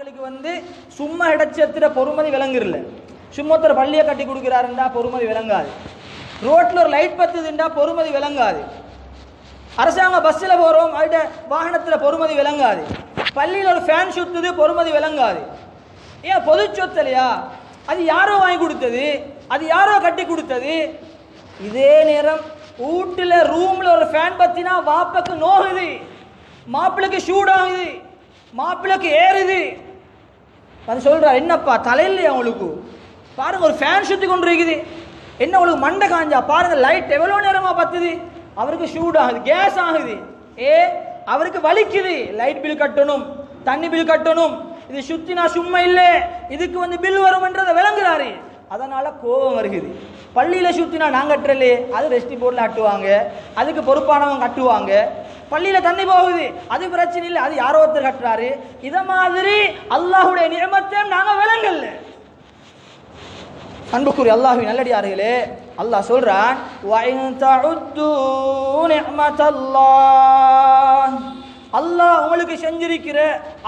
மக்களுக்கு வந்து சும்மா இடச்சத்துல பொறுமதி விளங்குறல. சும்மா ஒருத்தர் பள்ளியை கட்டி கொடுக்குறாருண்டா பொறுமதி விளங்காது. ரோட்ல ஒரு லைட் பத்துதுண்டா பொறுமதி விளங்காது. அரசாங்க பஸ்ஸில் போகிறோம் அவட்ட வாகனத்தில் பொறுமதி விளங்காது. பள்ளியில் ஒரு ஃபேன் சுத்துது பொறுமதி விளங்காது. ஏன் பொது சொத்தலையா? அது யாரோ வாங்கி கொடுத்தது? அது யாரோ கட்டி கொடுத்தது? இதே நேரம் வீட்டில் ரூமில் ஒரு ஃபேன் பற்றினா வாப்பக்கு நோகுது. மாப்பிள்ளைக்கு சூடாகுது. மாப்பிள்ளைக்கு ஏறுது. அது சொல்கிறார் என்னப்பா தலையில்லையா அவங்களுக்கு பாருங்கள் ஒரு ஃபேன் சுற்றி கொண்டு இருக்குது என்ன உங்களுக்கு மண்டை காஞ்சா? பாருங்க லைட் எவ்வளோ நேரமாக பத்துது? அவருக்கு ஷூட் ஆகுது கேஸ் ஆகுது. ஏ அவருக்கு வலிக்குது. லைட் பில் கட்டணும் தண்ணி பில் கட்டணும். இது சுற்றி நான் சும்மா இல்லை. இதுக்கு வந்து பில் வரும்ன்றதை விளங்குறாரு. அதனால் கோபம் வருகுது பள்ளியில் சுற்றினா நான் கட்டுறலே அது ரெஸ்டி போர்டில் கட்டுவாங்க அதுக்கு பொறுப்பானவங்க கட்டுவாங்க. பள்ளியில தண்ணி போகுது. அது பிரச்சனை இல்லை. அது யாரோ ஒருத்தர் கட்டுறாரு. இதை மாதிரி அல்லாஹுடைய நியமத்தையும் நாங்க விளங்கல்ல அன்புக்குரிய அல்லாஹ்வின் நல்லடியார்களே அல்லாஹ் சொல்றான் அல்லாஹ் உங்களுக்கு செஞ்சிருக்கிற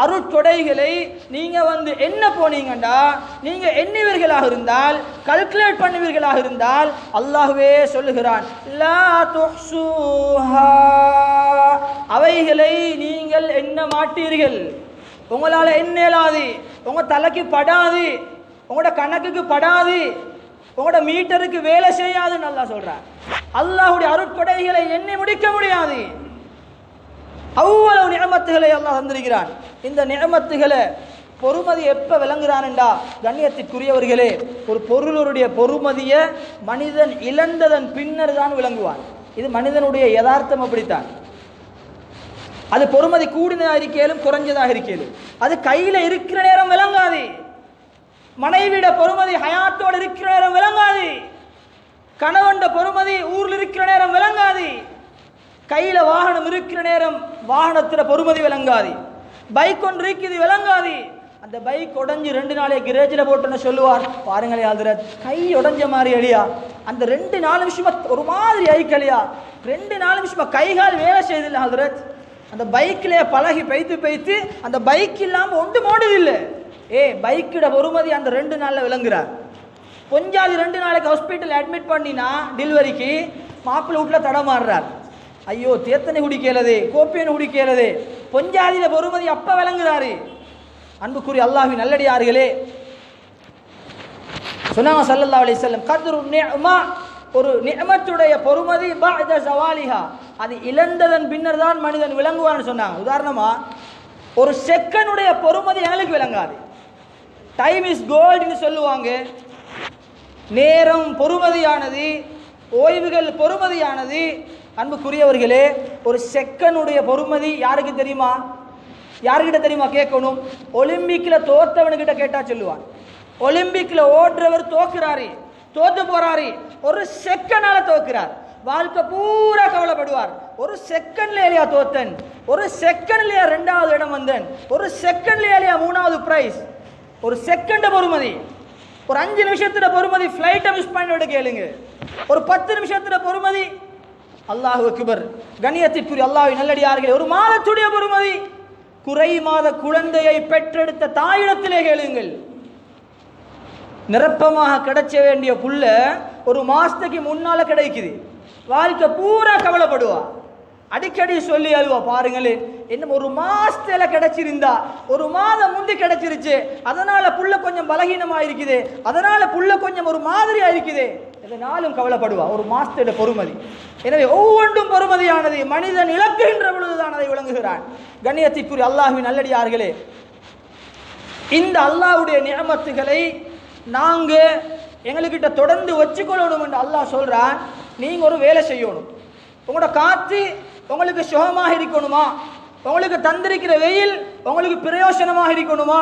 அருட்கொடைகளை நீங்கள் வந்து என்ன போனீங்கண்டா? நீங்கள் எண்ணுவீர்களாக இருந்தால் கல்குலேட் பண்ணுவீர்களாக இருந்தால் அல்லாஹுவே சொல்லுகிறான் அவைகளை நீங்கள் என்ன மாட்டீர்கள். உங்களால் எண்ண இயலாது. உங்கள் தலைக்கு படாது. உங்களோட கணக்குக்கு படாது. உங்களோட மீட்டருக்கு வேலை செய்யாதுன்னு நல்லா சொல்கிறேன் அல்லாஹுடைய அருட்கொடைகளை எண்ணி முடிக்க முடியாது. அவ்வளவு நியமத்துகளை அல்லாஹ் தந்திருக்கிறான். இந்த நியமத்துகளை பொறுமதி எப்ப விளங்குறான்டா கண்ணியத்திற்குரியவர்களே ஒரு பொருளுடைய பொறுமதியை மனிதன் இழந்ததன் பின்னர் தான் விளங்குவான். இது மனிதனுடைய யதார்த்தம் அப்படித்தான். அது பொறுமதி கூடினதாக இருக்கலும் குறைஞ்சதாக இருக்கலும். அது கையில இருக்கிற நேரம் விளங்காது. மனைவிட பொறுமதி ஹயாத்தோடு இருக்கிற நேரம் விளங்காது. கணவன்ட பொறுமதி ஊரில் இருக்கிற நேரம் விளங்காது. கையில் வாகனம் இருக்கிற நேரம் வாகனத்தில் பொறுமதி விளங்காது. பைக் ஒன்று இருக்குது விளங்காது. அந்த பைக் உடஞ்சி ரெண்டு நாளே கிரேஜில் போட்டுன்னு சொல்லுவார். பாருங்களே ஹதரத் கை உடஞ்ச மாதிரி அழியா. அந்த ரெண்டு நாலு நிமிஷமாக ஒரு மாதிரி ஐக்கலியா ரெண்டு நாலு நிமிஷமாக கை கால் வேலை செய்தில்லை ஹதரத் அந்த பைக்கிலே பழகி பைத்து பைத்து அந்த பைக் இல்லாமல் ஒன்று மோடுதில்லை. ஏ பைக்கிட பொறுமதி அந்த ரெண்டு நாளில் விளங்குறார். அது ரெண்டு நாளைக்கு ஹாஸ்பிட்டல் அட்மிட் பண்ணினா டெலிவரிக்கு மாப்பிள்ளை வீட்டில் தடமாடுறார் ஐயோ தேத்தனை குடிக்கலது குடி குடிக்கலது பொஞ்சாதியில பொறுமதி அப்ப விளங்குறாரு அன்புக்குரிய அல்லாஹ்வின் நல்லடியார்களே. சொன்னாங்க ஸல்லல்லாஹு அலைஹி வஸல்லம் கத்ரு நிஅமா ஒரு நியமத்துடைய பொறுமதி பஅத ஜவாலிஹா அது இழந்ததன் பின்னர் தான் மனிதன் விளங்குவான்னு சொன்னாங்க. உதாரணமா ஒரு செக்கனுடைய பொறுமதி எங்களுக்கு விளங்காது. டைம் இஸ் கோல்டுன்னு சொல்லுவாங்க. நேரம் பொறுமதியானது ஓய்வுகள் பொறுமதியானது அன்புக்குரியவர்களே ஒரு செக்கனுடைய பொறுமதி யாருக்கு தெரியுமா? யாருக்கிட்ட தெரியுமா கேட்கணும்? ஒலிம்பிக்கில் தோத்தவனுக்கிட்ட கேட்டால் சொல்லுவான். ஒலிம்பிக்கில் ஓடுறவர் தோக்குறாரு தோத்து போறாரு ஒரு செகண்டால தோக்குறார். வாழ்க்கை பூரா கவலைப்படுவார். ஒரு செகண்ட்ல இல்லையா தோத்தன்? ஒரு செகண்ட்லயா ரெண்டாவது இடம் வந்தேன்? ஒரு செகண்ட்ல இல்லையா மூணாவது பிரைஸ் ஒரு செகண்ட் பொறுமதி. ஒரு அஞ்சு நிமிஷத்துல பொறுமதி ஃப்ளைட்டை மிஸ் பண்ணிவிட கேளுங்க. ஒரு பத்து நிமிஷத்துல பொறுமதி அல்லாஹ் அக்பர். கணியத்திற்குரிய அல்லாஹ் நல்லடியார்களே ஒரு மாதத்துடைய பொறுமதி. குறை மாத குழந்தையை பெற்றெடுத்த தாயிடத்திலே கேளுங்கள். நிரப்பமாக கிடைச்ச வேண்டிய புல்ல ஒரு மாசத்துக்கு முன்னால கிடைக்குது. வாழ்க்கை பூரா கவலைப்படுவா. அடிக்கடி சொல்லி அழுவா பாருங்களேன் என்ன ஒரு மாசத்துல கிடைச்சிருந்தா ஒரு மாதம் முந்தி கிடைச்சிருச்சு. அதனால புள்ள கொஞ்சம் பலகீனமா இருக்குது அதனால புள்ள கொஞ்சம் ஒரு மாதிரியா இருக்குது எதனாலும் கவலைப்படுவா. ஒரு மாசத்தோட பொறுமதி. எனவே ஒவ்வொன்றும் பொறுமதியானது மனிதன் இழக்குகின்ற பொழுதுதான் அதை விளங்குகிறான். கண்ணியத்திற்குரிய அல்லாஹுவின் நல்லடியார்களே இந்த அல்லாஹ்வுடைய நியமத்துகளை நாங்கள் எங்கள்கிட்ட தொடர்ந்து வச்சுக்கொள்ளணும் என்று அல்லாஹ் சொல்கிறான் நீங்கள் ஒரு வேலை செய்யணும். உங்களோட காத்து உங்களுக்கு சுகமாக இருக்கணுமா? உங்களுக்கு தந்திருக்கிற வெயில் உங்களுக்கு பிரயோசனமாக இருக்கணுமா?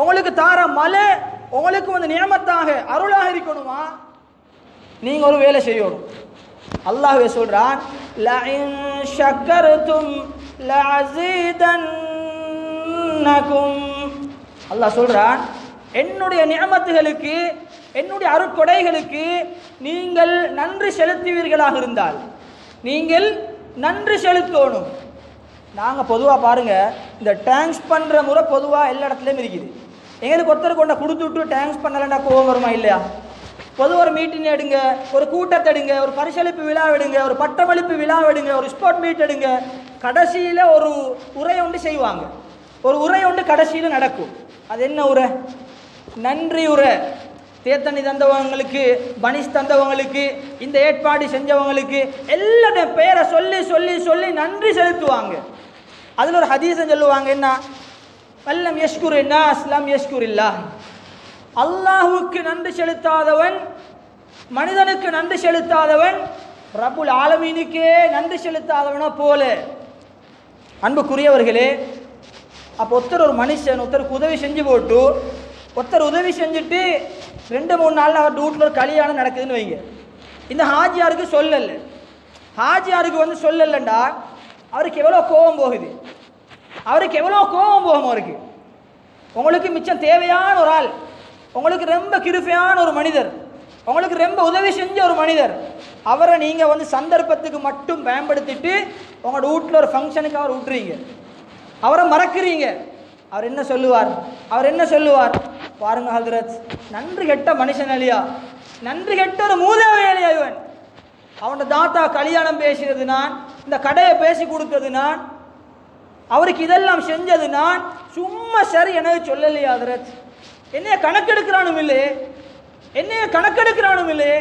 உங்களுக்கு தார மலை உங்களுக்கு வந்து நியமத்தாக அருளாக இருக்கணுமா? நீங்க ஒரு வேலை செய்யணும். அல்லாஹ்வே சொல்றான் லஇன் ஷக்கர்தும் லஅஸீதன்னகும். அல்லாஹ் சொல்றான் என்னுடைய நியமத்துகளுக்கு என்னுடைய அருக்கொடைகளுக்கு நீங்கள் நன்றி செலுத்துவீர்களாக இருந்தால் நீங்கள் நன்றி செலுத்தணும். நாங்கள் பொதுவாக பாருங்க இந்த டேங்க்ஸ் பண்ணுற முறை பொதுவாக எல்லா இடத்துலையும் இருக்குது. எங்களுக்கு ஒருத்தர் கொண்ட கொடுத்து விட்டு டேங்க்ஸ் பண்ணலைன்னா கோவம் வருமா இல்லையா? பொது ஒரு மீட்டிங் எடுங்க ஒரு கூட்டத்தை எடுங்க ஒரு பரிசளிப்பு விழா எடுங்க ஒரு பட்டமளிப்பு விழா எடுங்க ஒரு ஸ்போர்ட் மீட் எடுங்க. கடைசியில் ஒரு உரை ஒன்று செய்வாங்க. ஒரு உரை ஒன்று கடைசியில் நடக்கும். அது என்ன உரை? நன்றி உரை. தேத்தனி தந்தவங்களுக்கு பனிஷ் தந்தவங்களுக்கு இந்த ஏற்பாடு செஞ்சவங்களுக்கு எல்லாருடைய பேரை சொல்லி சொல்லி சொல்லி நன்றி செலுத்துவாங்க. அதில் ஒரு ஹதீசம் சொல்லுவாங்க என்ன? வல்லம் யஷ்குர் என்ன அஸ்லாம் யஷ்குர் இல்லா அல்லாஹுவுக்கு நன்றி செலுத்தாதவன் மனிதனுக்கு நன்றி செலுத்தாதவன் ரபுல் ஆலமீனுக்கே நன்றி செலுத்தாதவனா போல. அன்புக்குரியவர்களே அப்போ ஒருத்தர் ஒரு மனுஷன் ஒருத்தருக்கு உதவி செஞ்சு போட்டு ஒருத்தர் உதவி செஞ்சுட்டு ரெண்டு மூணு நாளில் அவர் வீட்டில் ஒரு கல்யாணம் நடக்குதுன்னு வைங்க. இந்த ஹாஜியாருக்கு சொல்லல. ஹாஜியாருக்கு வந்து சொல்லலண்டா அவருக்கு எவ்வளோ கோபம் போகுது. அவருக்கு எவ்வளோ கோபம் போகும் அவருக்கு. உங்களுக்கு மிச்சம் தேவையான ஒரு ஆள். உங்களுக்கு ரொம்ப கிருஃபையான ஒரு மனிதர். உங்களுக்கு ரொம்ப உதவி செஞ்ச ஒரு மனிதர். அவரை நீங்கள் வந்து சந்தர்ப்பத்துக்கு மட்டும் பயன்படுத்திட்டு உங்களோட வீட்டில் ஒரு ஃபங்க்ஷனுக்கு அவர் விட்டுறீங்க. அவரை மறக்கிறீங்க. அவர் என்ன சொல்லுவார்? அவர் என்ன சொல்லுவார்? பாருங்க ஹல்ரத் நன்றி கெட்ட மனுஷன் அலியா நன்றி கெட்ட ஒரு மூதேவி அலியா இவன்? அவனோட தாத்தா கல்யாணம் பேசினது நான் இந்த கடையை பேசி கொடுத்தது நான் அவருக்கு இதெல்லாம் செஞ்சது நான் சும்மா சரி எனக்கு சொல்லலையா ஹல்ரத்? என்னைய கணக்கெடுக்கிறானும் இல்லையே என்னைய கணக்கெடுக்கிறானும் இல்லையே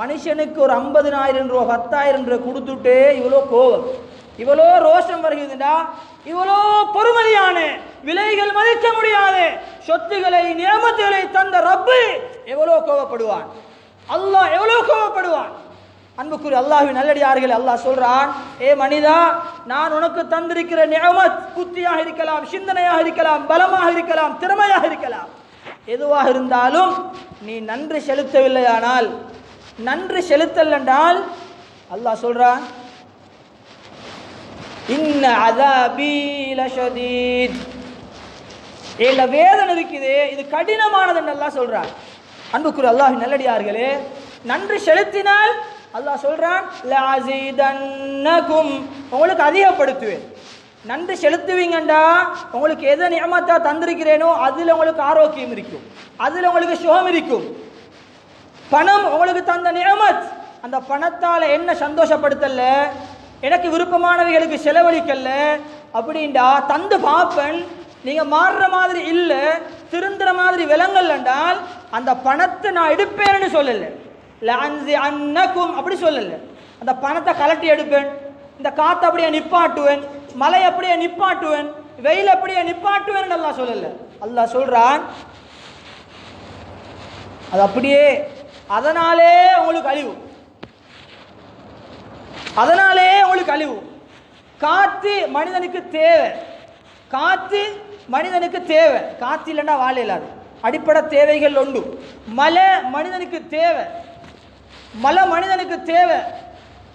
மனுஷனுக்கு ஒரு ஐம்பதினாயிரம் ரூபா பத்தாயிரம் ரூபா கொடுத்துட்டே இவ்வளோ கோவம் இவ்வளோ ரோஷம் வருகிறதுடா இவ்வளோ பொறுமதியான விலைகள் மதிக்க முடியாது சொத்துக்களை நியமத்துகளை தந்த ரப்பு எவ்வளோ கோவப்படுவான் அல்லாஹ் எவ்வளோ கோவப்படுவான் அன்புக்குரிய அல்லாஹ்வின் நல்லடியார்கள் அல்லாஹ் சொல்றான் ஏ மனிதா நான் உனக்கு தந்திருக்கிற நியமத் புத்தியாக இருக்கலாம் சிந்தனையாக இருக்கலாம் பலமாக இருக்கலாம் திறமையாக இருக்கலாம். எதுவாக இருந்தாலும் நீ நன்றி செலுத்தவில்லையானால் நன்றி செலுத்தல் என்றால் அல்லாஹ் சொல்றான் இன்ன அதாபி இல்ல வேதனை இருக்குது இது கடினமானதுன்னு அல்லாஹ் சொல்றான் அன்புக்குரிய அல்லாஹ் நல்லடியார்களே நன்றி செலுத்தினால் அல்லாஹ் சொல்றான் உங்களுக்கு அதிகப்படுத்துவேன். நன்றி செலுத்துவீங்கண்டா. உங்களுக்கு எதை நியமத்தா தந்திருக்கிறேனோ அதில் உங்களுக்கு ஆரோக்கியம் இருக்கும். அதில் உங்களுக்கு சுகம் இருக்கும். பணம் உங்களுக்கு தந்த நியமத். அந்த பணத்தால் என்ன சந்தோஷப்படுத்தல எனக்கு விருப்பமானவைகளுக்கு செலவழிக்கல அப்படின்டா தந்து பாப்பன் நீங்க மாறுற மாதிரி இல்லை. திருந்துற மாதிரி விலங்கல் என்றால் அந்த பணத்தை நான் எடுப்பேன்னு சொல்லல. லஅன்சி அன்னக்கும் அப்படி சொல்லல. அந்த பணத்தை கலட்டி எடுப்பேன். இந்த காத்தை அப்படியே நிப்பாட்டுவேன். மலை அப்படியே நிப்பாட்டுவேன் வெயில் அப்படியே நிப்பாட்டுவேன் எல்லாம் சொல்லல. அல்லாஹ் சொல்றான் அது அப்படியே அதனாலே உங்களுக்கு அழிவு. அதனாலே உங்களுக்கு அழிவு. காத்து மனிதனுக்கு தேவை. காத்து மனிதனுக்கு தேவை. காத்து இல்லைன்னா வாழ இல்லாது அடிப்படை தேவைகள் உண்டு. மலை மனிதனுக்கு தேவை. மலை மனிதனுக்கு தேவை.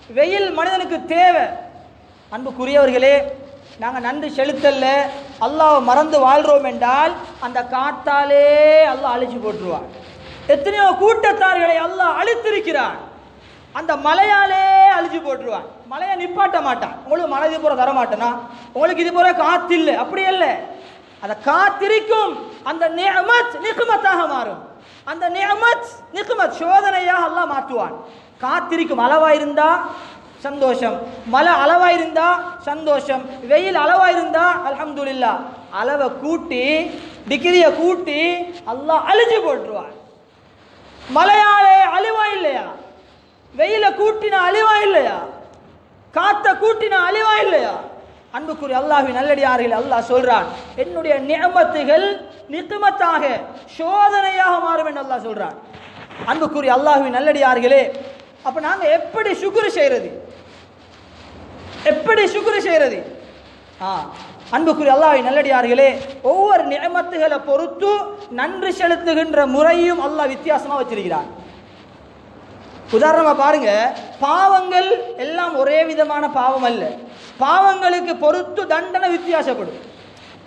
வெயில் மனிதனுக்கு தேவை. அன்புக்குரியவர்களே நாங்கள் நன்றி செலுத்தல்ல. அல்லாஹ் மறந்து வாழ்கிறோம் என்றால் அந்த காத்தாலே அல்லாஹ் அழிச்சு போட்டுருவான். எத்தனையோ கூட்டத்தார்களை அல்லாஹ் அழித்திருக்கிறான். அந்த மலையாலே அழிச்சு போட்டுருவான். மலையை நிப்பாட்ட மாட்டான். உங்களுக்கு மலை இது போற தர மாட்டேனா உங்களுக்கு இது போல காத்து இல்லை. அப்படி இல்லை அதை காத்திருக்கும் அந்த நியமத் நிக்குமத்தாக மாறும். அந்த நியமத் நிக்குமத் சோதனையாக அல்லாஹ் மாற்றுவான். காத்திருக்கும் அளவாக இருந்தா சந்தோஷம். மழை அளவாக இருந்தால் சந்தோஷம். வெயில் அளவாக இருந்தால் அலமதுல்லா அளவை கூட்டி டிகிரியை கூட்டி அல்லாஹ் அழிஞ்சு போட்டுருவான் மழையாலே அழிவா இல்லையா? வெயில கூட்டின அழிவா இல்லையா? காத்த கூட்டின அழிவா இல்லையா? அன்புக்குரிய அல்லாஹ்வின் நல்லடியார்கள் அல்லாஹ் சொல்றான் என்னுடைய நியமத்துகள் நித்துமத்தாக சோதனையாக மாறும் என்று அல்லாஹ் சொல்றான். அன்புக்குரிய அல்லாஹ்வின் நல்லடியார்களே அப்ப நாங்க எப்படி சுக்குரு செய்யறது? எப்படி சுக்குரு செய்யறது? ஆ அன்புக்குரிய அல்லாவை நல்லடியார்களே ஒவ்வொரு நியமத்துகளை பொறுத்து நன்றி செலுத்துகின்ற முறையும் அல்லாஹ் வித்தியாசமா வச்சிருக்கிறான். உதாரணமா பாருங்க பாவங்கள் எல்லாம் ஒரே விதமான பாவம் அல்ல. பாவங்களுக்கு பொறுத்து தண்டனை வித்தியாசப்படும்.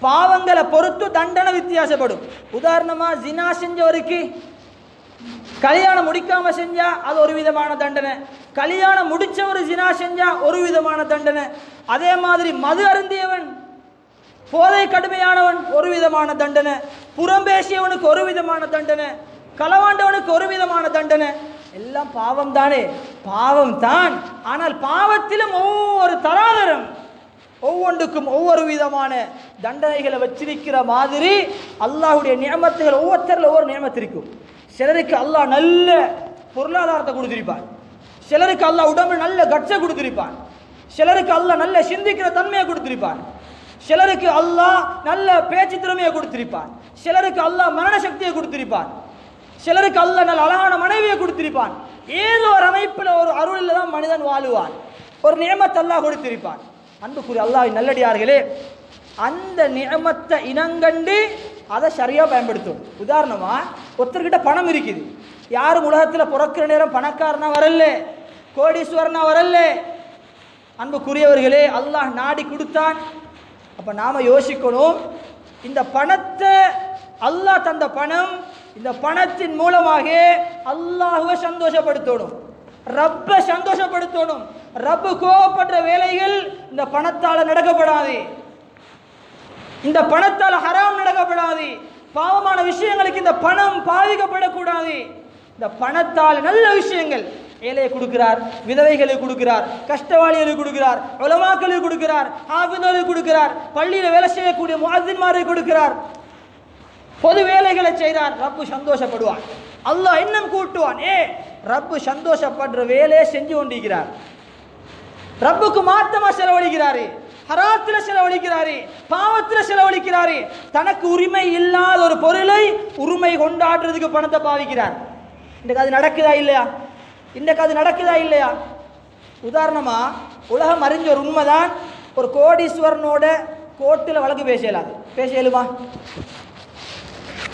பாவங்களை பொறுத்து தண்டனை வித்தியாசப்படும். உதாரணமா ஜினா செஞ்சவருக்கு கல்யாணம் முடிக்காம செஞ்சா அது ஒரு விதமான தண்டனை. கல்யாணம் முடிச்ச ஒரு ஜினா செஞ்சா ஒரு விதமான தண்டனை. அதே மாதிரி மது அருந்தியவன் போதை கடுமையானவன் ஒரு விதமான தண்டனை. புறம்பேசியவனுக்கு ஒரு விதமான தண்டனை. களவாண்டவனுக்கு ஒரு விதமான தண்டனை. எல்லாம் பாவம் தானே? பாவம் தான். ஆனால் பாவத்திலும் ஒவ்வொரு தராதரம் ஒவ்வொன்றுக்கும் ஒவ்வொரு விதமான தண்டனைகளை வச்சிருக்கிற மாதிரி அல்லாஹுடைய நியமத்துகள் ஒவ்வொருத்தரில் ஒவ்வொரு நியமத்திற்கும் இருக்கும். சிலருக்கு அல்லாஹ் நல்ல பொருளாதாரத்தை கொடுத்திருப்பான் சிலருக்கு அல்லாஹ் உடம்பு நல்ல கட்சை கொடுத்திருப்பான் சிலருக்கு அல்லாஹ் நல்ல சிந்திக்கிற தன்மையை கொடுத்திருப்பான் சிலருக்கு அல்லாஹ் நல்ல பேச்சு திறமையை கொடுத்திருப்பான் சிலருக்கு அல்லாஹ் மரண சக்தியை கொடுத்திருப்பான் சிலருக்கு அல்லாஹ் நல்ல அழகான மனைவியை கொடுத்திருப்பான் ஏதோ ஒரு அமைப்பில் ஒரு அருளில் தான் மனிதன் வாழுவான். ஒரு நியமத்தை அல்லாஹ் கொடுத்திருப்பான் அன்புக்குரிய அல்லாஹ் நல்லடியார்களே அந்த நியமத்தை இனங்கண்டு அதை சரியாக பயன்படுத்தும். உதாரணமாக ஒருத்தர்கிட்ட பணம் இருக்குது. யாரும் உலகத்தில் பிறக்கிற நேரம் பணக்காரனா வரல. கோடீஸ்வரனா வரல. அன்புக்குரியவர்களே அல்லாஹ் நாடி கொடுத்தான். அப்போ நாம் யோசிக்கணும் இந்த பணத்தை அல்லாஹ் தந்த பணம் இந்த பணத்தின் மூலமாக அல்லாஹுவை சந்தோஷப்படுத்தணும். ரப்ப சந்தோஷப்படுத்தணும். ரப்பு கோவப்படுற வேலைகள் இந்த பணத்தால் நடக்கப்படாது. இந்த பணத்தால் ஹராம் நடக்கப்படாது. பாவமான விஷயங்களுக்கு இந்த பணம் பாதிக்கப்படக்கூடாது. இந்த பணத்தால் நல்ல விஷயங்கள். ஏழையை கொடுக்கிறார் விதவைகளை கொடுக்கிறார் கஷ்டவாளிகளுக்கு கொடுக்கிறார் உலமாக்களுக்கு கொடுக்கிறார் ஆபினர்களுக்கு கொடுக்கிறார் பள்ளியில் வேலை செய்யக்கூடிய முஅத்தின்மாருக்கு கொடுக்கிறார். பொது வேலைகளை செய்தார் ரப்பு சந்தோஷப்படுவான். அல்லாஹ் இன்னும் கூட்டுவான். ஏ ரப்பு சந்தோஷப்படுற வேலையை செஞ்சு கொண்டிருக்கிறார். ரப்புக்கு மாத்தமா செலவழிக்கிறாரு. ஹராத்துல செலவழிக்கிறாரு பாவத்துல செலவழிக்கிறாரு தனக்கு உரிமை இல்லாத ஒரு பொருளை உரிமை கொண்டாடுறதுக்கு பணத்தை பாவிக்கிறார். இன்றைக்கு அது நடக்குதா இல்லையா? இன்றைக்கு அது நடக்குதா இல்லையா? உதாரணமா உலகம் அறிஞ்ச ஒரு உண்மைதான் ஒரு கோடீஸ்வரனோட கோர்ட்டில் வழக்கு பேச இயலாது பேச இயலுமா?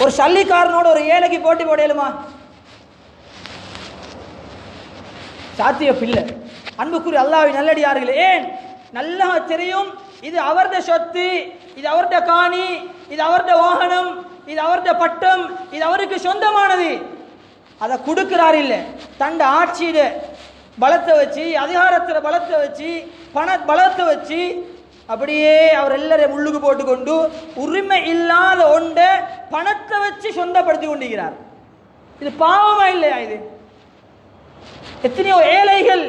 ஒரு சல்லிக்காரனோட ஒரு ஏழைக்கு போட்டி போட இயலுமா? சாத்திய பிள்ளை. அன்புக்குரிய அல்லாஹ்வின் நல்லடியார்களே ஏன் நல்லா தெரியும் இது அவருடைய சொத்து இது அவருடைய காணி இது அவருடைய வாகனம் இது அவருடைய பட்டம் இது அவருக்கு சொந்தமானது. அதை கொடுக்கிறார் இல்லை. தண்ட ஆட்சியில பலத்தை வச்சு அதிகாரத்தில் பலத்தை வச்சு பண பலத்தை வச்சு அப்படியே அவர் எல்லாரையும் முள்ளுக்கு போட்டுக்கொண்டு உரிமை இல்லாத ஒன்றை பணத்தை வச்சு சொந்தப்படுத்தி கொண்டிருக்கிறார். இது பாவமா இல்லையா இது? எத்தனையோ ஏழைகள்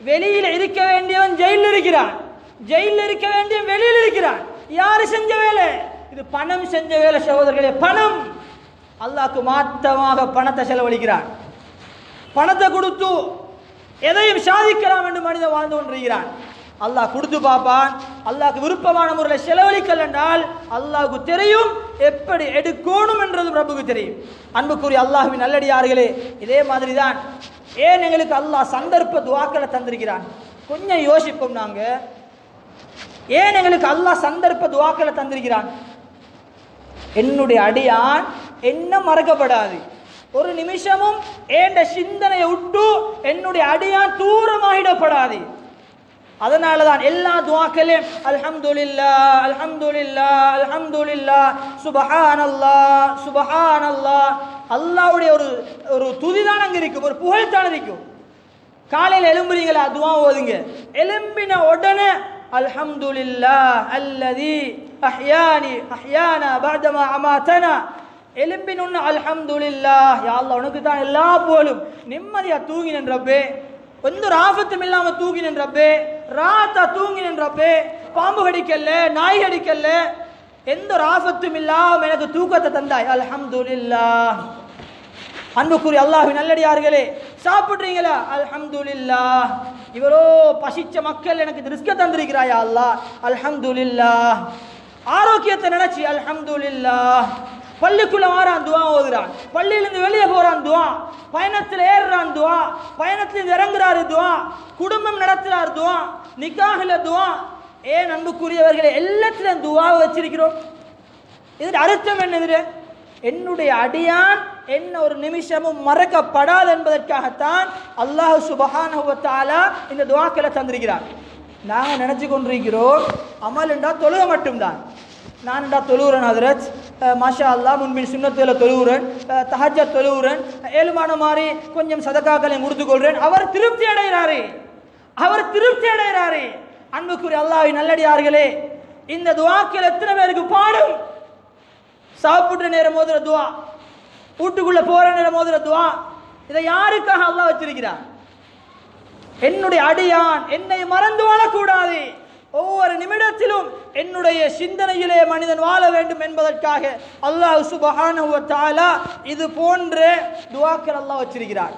வெளியில் இருக்க வேண்டியவன் ஜெயிலில் இருக்கிறான். ஜெயிலில் இருக்க வேண்டியவன் வெளியில் இருக்கிறான். யாரு செஞ்ச வேலை? இது பணம் செஞ்ச வேலை சகோதரர்களே பணம். அல்லாஹ்க்கு மாற்றமாக பணத்தை செலவழிக்கிறான். பணத்தை கொடுத்து எதையும் சாதிக்கலாம் என்று மனிதன் வாழ்ந்து கொண்டிருக்கிறான். அல்லாஹ் கொடுத்து பார்ப்பான். அல்லாஹ்க்கு விருப்பமான முறையில் செலவழிக்கல் என்றால் அல்லாஹுக்கு தெரியும் எப்படி எடுக்கணும் என்றது பிரபுக்கு தெரியும். அன்புக்குரிய அல்லாஹுவின் நல்லடியார்களே இதே மாதிரி தான் ஏன் எங்களுக்கு அல்லாஹ் சந்தர்ப்ப துவாக்களை தந்திருக்கிறான்? கொஞ்சம் யோசிப்போம் நாங்க. ஏன் எங்களுக்கு அல்லாஹ் சந்தர்ப்ப துவாக்களை தந்திருக்கிறான்? என்னுடைய அடியான் என்ன மறக்கப்படாது. ஒரு நிமிஷமும் ஏண்ட சிந்தனையை விட்டு என்னுடைய அடியான் தூரமாகிடப்படாது. அதனால தான் எல்லா துவாக்களையும் அல்ஹம்துலில்லா அல்ஹம்துலில்லா அல்ஹம்துலில்லா சுபஹானல்லா சுபஹானல்லா அல்லாவுடைய ஒரு ஒரு துதிதான் அங்கே இருக்கும் ஒரு புகழ்தான் இருக்கும் காலையில் எலும்புறீங்களா துவா ஓதுங்க. எலும்பின உடனே அல்ஹம்துலில்லா அல்லதி அஹ்யானி அஹ்யானா பஅதமா அமாத்தனா. எலும்பின் ஒன்று அல்ஹம்துலில்லா யாழ்ல உனக்கு தான் எல்லா போலும் நிம்மதியாக தூங்கி நின்றப்பே எந்த ஒரு ஆபத்தும் இல்லாமல் தூங்கி நின்றப்பே ராத்தா தூங்கி நின்றப்பே பாம்பு கடிக்கல நாய் கடிக்கல எந்த ஒரு ஆபத்தும் இல்லாமல் எனக்கு தூக்கத்தை தந்தாய். அல்ஹம்துலில்லாஹ். அன்புக்குரிய அல்லாஹு நல்லடியார்களே சாப்பிட்றீங்களா? இல்லா இவரோ பசிச்ச மக்கள் எனக்கு ரிஸ்க தந்திருக்கிறாயா அல்லாஹ்? இல்லா ஆரோக்கியத்தை நினைச்சு அல்ஹம்துலில்லாஹ். பள்ளிக்குள்ள வாரான் துவா ஓதுறான். பள்ளியிலிருந்து வெளியே போறான் துவா. பயணத்தில் ஏறுறான் துவா. பயணத்திலிருந்து இறங்குறாரு துவா. குடும்பம் நடத்துறாரு துவா. நிக்காஹில துவா. ஏன் அன்புக்குரியவர்களே எல்லாத்திலும் துவாவை வச்சிருக்கிறோம். இதன் அர்த்தம் என்னது என்னுடைய அடியான் என்ன ஒரு நிமிஷமும் மறக்கப்படாது என்பதற்காகத்தான் அல்லாஹ் சுபஹானஹு இந்த துவாக்களை தந்திருக்கிறார். நாங்கள் நினச்சி கொண்டிருக்கிறோம் அமல் என்றா தொழுக மட்டும்தான். நான் என்றா தொழுகிறேன் அதரஜ் மாஷா அல்லாஹ் முன்பின் சுண்ணத்தில் தொழுகிறேன். தஹஜ தொழுகிறேன். ஏழுமான மாதிரி கொஞ்சம் சதக்காக்களையும் முடித்துக்கொள்கிறேன் அவர் திருப்தி அடைகிறாரே. அவர் திருப்தி அடைகிறாரே. அன்புக்குரிய அல்லாஹ் நல்லடியார்களே இந்த துவாக்கள் எத்தனை பேருக்கு பாடும்? சாப்பிட்டு நேரம் மோதுற துவா வீட்டுக்குள்ள போற நேரம் மோதுற துவா இதை யாருக்காக அல்லாஹ் வச்சிருக்கிறார்? என்னுடைய அடியான் என்னை மறந்து வாழக்கூடாது. ஒவ்வொரு நிமிடத்திலும் என்னுடைய சிந்தனையிலே மனிதன் வாழ வேண்டும் என்பதற்காக அல்லாஹ் சுபஹான இது போன்ற துவாக்கள் அல்லாஹ் வச்சிருக்கிறார்.